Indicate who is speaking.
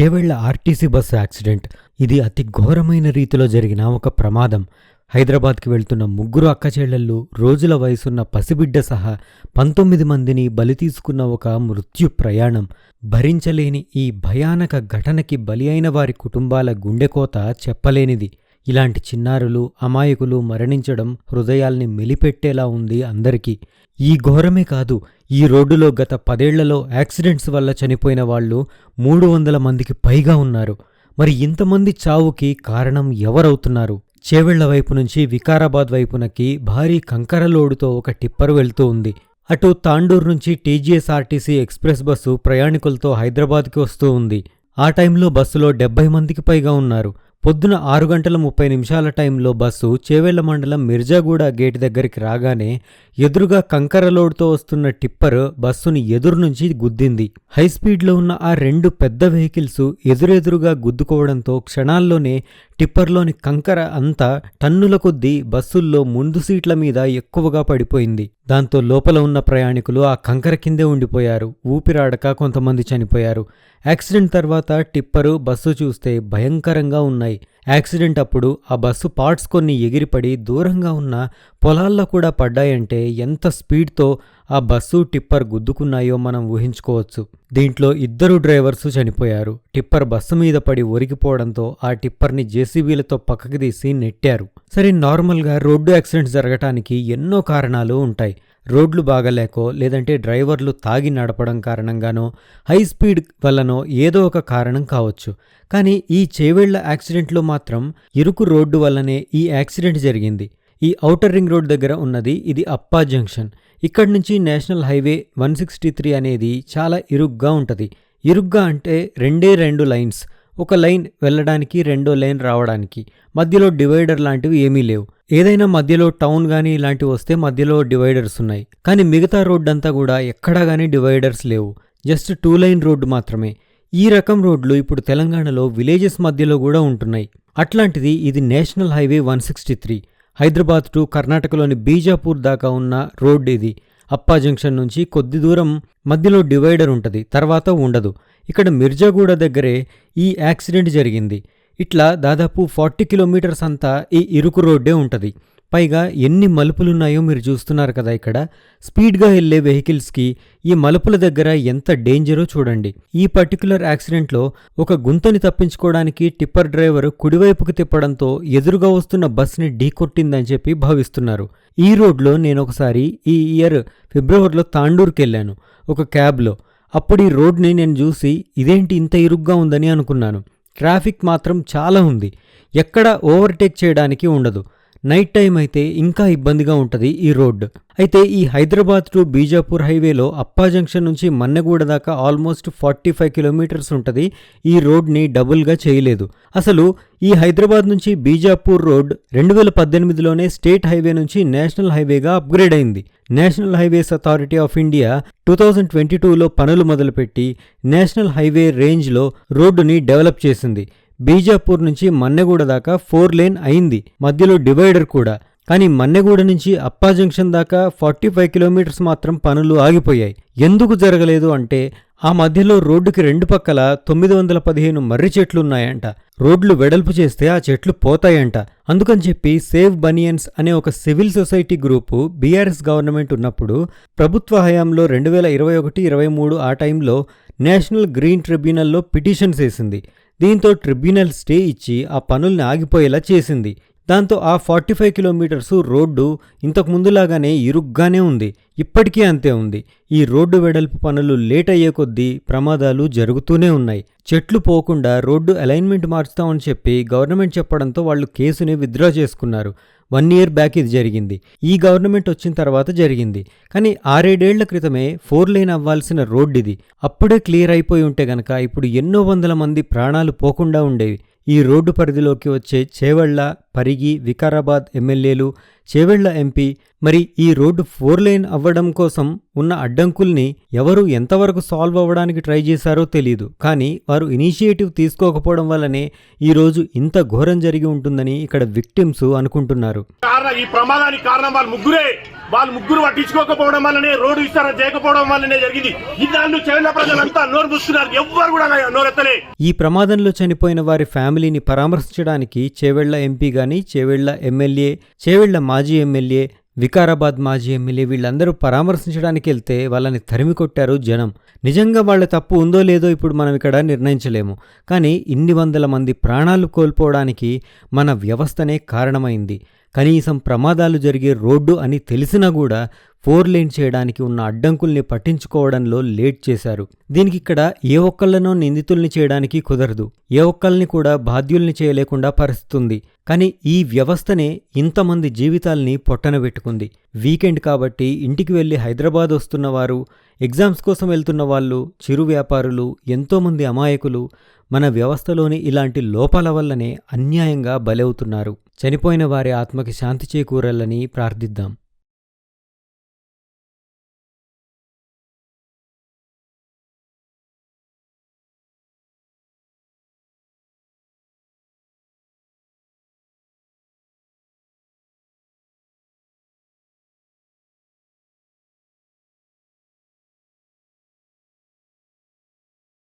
Speaker 1: Chevella RTC bus accident. ఇది అతి ఘోరమైన రీతిలో జరిగిన ఒక ప్రమాదం. హైదరాబాద్కి వెళ్తున్న ముగ్గురు అక్కచెల్లెళ్ళు రోజుల వయసున్న పసిబిడ్డ సహా పంతొమ్మిది మందిని బలి తీసుకున్న ఒక మృత్యు ప్రయాణం. భరించలేని ఈ భయానక ఘటనకి బలి అయిన వారి కుటుంబాల గుండెకోత చెప్పలేనిది. ఇలాంటి చిన్నారులు అమాయకులు మరణించడం హృదయాల్ని మెలిపెట్టేలా ఉంది అందరికీ. ఈ ఘోరమే కాదు ఈ రోడ్డులో గత పదేళ్ళలో యాక్సిడెంట్స్ వల్ల చనిపోయిన వాళ్ళు మూడు వందల మందికి పైగా ఉన్నారు. మరి ఇంతమంది చావుకి కారణం ఎవరవుతున్నారు? చేవెళ్ళ వైపు నుంచి వికారాబాద్ వైపునకి భారీ కంకర లోడుతో ఒక టిప్పర్ వెళ్తూ ఉంది. అటు తాండూర్ నుంచి టీజీఎస్ఆర్టీసీ ఎక్స్ప్రెస్ బస్సు ప్రయాణికులతో హైదరాబాద్కి వస్తూ ఉంది. ఆ టైంలో బస్సులో డెబ్బై మందికి పైగా ఉన్నారు. పొద్దున ఆరు గంటల ముప్పై నిమిషాల టైంలో బస్సు చేవెళ్ళ మండలం మిర్జాగూడ గేట్ దగ్గరికి రాగానే ఎదురుగా కంకర లోడ్తో వస్తున్న టిప్పర్ బస్సుని ఎదురు నుంచి గుద్దింది. హైస్పీడ్లో ఉన్న ఆ రెండు పెద్ద వెహికల్స్ ఎదురెదురుగా గుద్దుకోవడంతో క్షణాల్లోనే టిప్పర్లోని కంకర అంతా టన్నుల కొద్దీ బస్సుల్లో ముందు సీట్ల మీద ఎక్కువగా పడిపోయింది. దాంతో లోపల ఉన్న ప్రయాణికులు ఆ కంకర కిందే ఉండిపోయారు. ఊపిరాడక కొంతమంది చనిపోయారు. యాక్సిడెంట్ తర్వాత టిప్పరు బస్సు చూస్తే భయంకరంగా ఉన్నాయి. యాక్సిడెంట్ అప్పుడు ఆ బస్సు పార్ట్స్ కొన్ని ఎగిరిపడి దూరంగా ఉన్న పొలాల్లో కూడా పడ్డాయంటే ఎంత స్పీడ్తో ఆ బస్సు టిప్పర్ గుద్దుకున్నాయో మనం ఊహించుకోవచ్చు. దీంట్లో ఇద్దరు డ్రైవర్స్ చనిపోయారు. టిప్పర్ బస్సు మీద పడి ఒరిగిపోవడంతో ఆ టిప్పర్ని జేసీబీలతో పక్కకి తీసి నెట్టారు. సరే నార్మల్గా రోడ్డు యాక్సిడెంట్స్ జరగటానికి ఎన్నో కారణాలు ఉంటాయి. రోడ్లు బాగలేకో లేదంటే డ్రైవర్లు తాగి నడపడం కారణంగానో హై స్పీడ్ వల్లనో ఏదో ఒక కారణం కావచ్చు. కానీ ఈ చేవేళ్ళ యాక్సిడెంట్లో మాత్రం ఇరుకు రోడ్డు వల్లనే ఈ యాక్సిడెంట్ జరిగింది. ఈ ఔటర్ రింగ్ రోడ్ దగ్గర ఉన్నది ఇది అప్పా జంక్షన్. ఇక్కడి నుంచి national highway one sixty three అనేది చాలా ఇరుగ్గా ఉంటుంది. ఇరుగ్గా అంటే రెండే రెండు లైన్స్. ఒక లైన్ వెళ్ళడానికి రెండో లైన్ రావడానికి. మధ్యలో డివైడర్ లాంటివి ఏమీ లేవు. ఏదైనా మధ్యలో టౌన్ కానీ ఇలాంటివి వస్తే మధ్యలో డివైడర్స్ ఉన్నాయి. కానీ మిగతా రోడ్డు అంతా కూడా ఎక్కడా కానీ డివైడర్స్ లేవు. జస్ట్ టూ లైన్ రోడ్డు మాత్రమే. ఈ రకం రోడ్లు ఇప్పుడు తెలంగాణలో విలేజెస్ మధ్యలో కూడా ఉంటున్నాయి. అట్లాంటిది ఇది national highway one sixty three. Hyderabad to కర్ణాటకలోని బీజాపూర్ దాకా ఉన్న రోడ్ ఇది. అప్పా జంక్షన్ నుంచి కొద్ది దూరం మధ్యలో డివైడర్ ఉంటుంది. తర్వాత ఉండదు. ఇక్కడ మిర్జాగూడ దగ్గరే ఈ యాక్సిడెంట్ జరిగింది. ఇట్లా దాదాపు ఫార్టీ కిలోమీటర్స్ అంతా ఈ ఇరుకు రోడ్డే ఉంటుంది. పైగా ఎన్ని మలుపులున్నాయో మీరు చూస్తున్నారు కదా ఇక్కడ. స్పీడ్గా వెళ్ళే వెహికల్స్కి ఈ మలుపుల దగ్గర ఎంత డేంజరో చూడండి. ఈ పర్టికులర్ యాక్సిడెంట్లో ఒక గుంతని తప్పించుకోవడానికి టిప్పర్ డ్రైవర్ కుడివైపుకు తిప్పడంతో ఎదురుగా వస్తున్న బస్ని ఢీకొట్టిందని చెప్పి భావిస్తున్నారు. ఈ రోడ్లో నేను ఒకసారి ఈ ఇయర్ ఫిబ్రవరిలో తాండూర్కి వెళ్ళాను. ఒక క్యాబ్లో. అప్పుడు ఈ రోడ్ని నేను చూసి ఇదేంటి ఇంత ఇరుగ్గా ఉందని అనుకున్నాను. ట్రాఫిక్ మాత్రం చాలా ఉంది. ఎక్కడ ఓవర్టేక్ చేయడానికి ఉండదు. నైట్ టైం అయితే ఇంకా ఇబ్బందిగా ఉంటుంది ఈ రోడ్ అయితే ఈ హైదరాబాద్ టు బీజాపూర్ హైవేలో అప్పా జంక్షన్ నుంచి మన్నెగూడ దాకా ఆల్మోస్ట్ ఫార్టీ ఫైవ్ కిలోమీటర్స్ ఉంటుంది. ఈ రోడ్ని డబుల్గా చేయలేదు. అసలు ఈ హైదరాబాద్ నుంచి బీజాపూర్ రోడ్ రెండు వేల పద్దెనిమిదిలోనే స్టేట్ హైవే నుంచి నేషనల్ హైవేగా అప్గ్రేడ్ అయింది. National highways authority of India two thousand twenty టూలో పనులు మొదలుపెట్టి నేషనల్ హైవే రేంజ్లో రోడ్డుని డెవలప్ చేసింది. బీజాపూర్ నుంచి మన్నెగూడ దాకా ఫోర్ లేన్ అయింది. మధ్యలో డివైడర్ కూడా. కానీ మన్నెగూడ నుంచి అప్పా జంక్షన్ దాకా ఫార్టీ ఫైవ్ కిలోమీటర్స్ మాత్రం పనులు ఆగిపోయాయి. ఎందుకు జరగలేదు అంటే ఆ మధ్యలో రోడ్డుకి రెండు పక్కల తొమ్మిది వందల పదిహేను మర్రి చెట్లున్నాయంట. రోడ్లు వెడల్పు చేస్తే ఆ చెట్లు పోతాయంట. అందుకని చెప్పి సేవ్ బనియన్స్ అనే ఒక civil society group BRS government ఉన్నప్పుడు ప్రభుత్వ హయాంలో రెండు వేల ఇరవై ఒకటి ఇరవై మూడు ఆ టైంలో నేషనల్ గ్రీన్ ట్రిబ్యునల్లో పిటిషన్స్ వేసింది దీంతో ట్రిబ్యునల్ స్టే ఇచ్చి ఆ పనుల్ని ఆగిపోయేలా చేసింది. దాంతో ఆ ఫార్టీ ఫైవ్ కిలోమీటర్స్ రోడ్డు ఇంతకు ముందులాగానే ఇరుగ్గానే ఉంది. ఇప్పటికీ అంతే ఉంది. ఈ రోడ్డు వెడల్పు పనులు లేట్ అయ్యే కొద్దీ ప్రమాదాలు జరుగుతూనే ఉన్నాయి. చెట్లు పోకుండా రోడ్డు అలైన్మెంట్ మార్చుతామని చెప్పి గవర్నమెంట్ చెప్పడంతో వాళ్ళు కేసుని విత్డ్రా చేసుకున్నారు. వన్ ఇయర్ బ్యాక్ ఇది జరిగింది. ఈ గవర్నమెంట్ వచ్చిన తర్వాత జరిగింది. కానీ ఆరేడేళ్ళ క్రితమే ఫోర్ లైన్ అవ్వాల్సిన రోడ్డు ఇది అప్పుడే క్లియర్ అయిపోయి ఉంటే గనక ఇప్పుడు ఎన్నో వందల మంది ప్రాణాలు పోకుండా ఉండేవి. ఈ రోడ్డు పరిధిలోకి వచ్చే చేవెళ్ళ పరిగి వికారాబాద్ ఎమ్మెల్యేలు చేవెళ్ళ ఎంపీ మరి ఈ రోడ్డు ఫోర్ లైన్ అవ్వడం కోసం ఉన్న అడ్డంకుల్ని ఎవరు ఎంతవరకు సాల్వ్ అవ్వడానికి ట్రై చేశారో తెలియదు కానీ వారు ఇనిషియేటివ్ తీసుకోకపోవడం వల్లనే ఈరోజు ఇంత ఘోరం జరిగి ఉంటుందని ఇక్కడ విక్టిమ్స్ అనుకుంటున్నారు.
Speaker 2: ఈ ప్రమాదానికి కారణం వాళ్ళు ముగ్గురే. వాళ్ళు ముగ్గురు పట్టించుకోకపోవడం వల్లనే రోడ్డు విస్తరణ చేయకపోవడం వల్లనే జరిగింది. ఇన్నాళ్ళు చైనా ప్రజలంతా నోరు మూస్తున్నారు ఎవ్వరు కూడా నోరెత్తలే.
Speaker 1: ఈ ప్రమాదంలో చనిపోయిన వారి ఫ్యామిలీని పరామర్శించడానికి చేవెళ్ళ ఎంపీ గాని చేవెళ్ళ ఎమ్మెల్యే చేవెళ్ళ మాజీ ఎమ్మెల్యే వికారాబాద్ మాజీ ఎమ్మెల్యే వీళ్ళందరూ పరామర్శించడానికి వెళ్తే వాళ్ళని తరిమి కొట్టారు జనం. నిజంగా వాళ్ళ తప్పు ఉందో లేదో ఇప్పుడు మనం ఇక్కడ నిర్ణయించలేము. కానీ ఇన్ని వందల మంది ప్రాణాలు కోల్పోవడానికి మన వ్యవస్థనే కారణమైంది. కనీసం ప్రమాదాలు జరిగే రోడ్డు అని తెలిసినా కూడా ఫోర్ లేన్ చేయడానికి ఉన్న అడ్డంకుల్ని పట్టించుకోవడంలో లేట్ చేశారు. దీనికి ఇక్కడ ఏ ఒక్కళ్ళనో నిందితుల్ని చేయడానికి కుదరదు. ఏ ఒక్కల్ని కూడా బాధ్యుల్ని చేయలేకుండా పరిస్థితుంది. కానీ ఈ వ్యవస్థనే ఇంతమంది జీవితాల్ని పొట్టన పెట్టుకుంది. వీకెండ్ కాబట్టి ఇంటికి వెళ్ళి హైదరాబాద్ వస్తున్న వారు ఎగ్జామ్స్ కోసం వెళ్తున్న వాళ్ళు చిరు వ్యాపారులు ఎంతోమంది అమాయకులు మన వ్యవస్థలోని ఇలాంటి లోపాల వల్లనే అన్యాయంగా బలవుతున్నారు. చనిపోయిన వారి ఆత్మకి శాంతి చేకూరాలని ప్రార్థిద్దాం.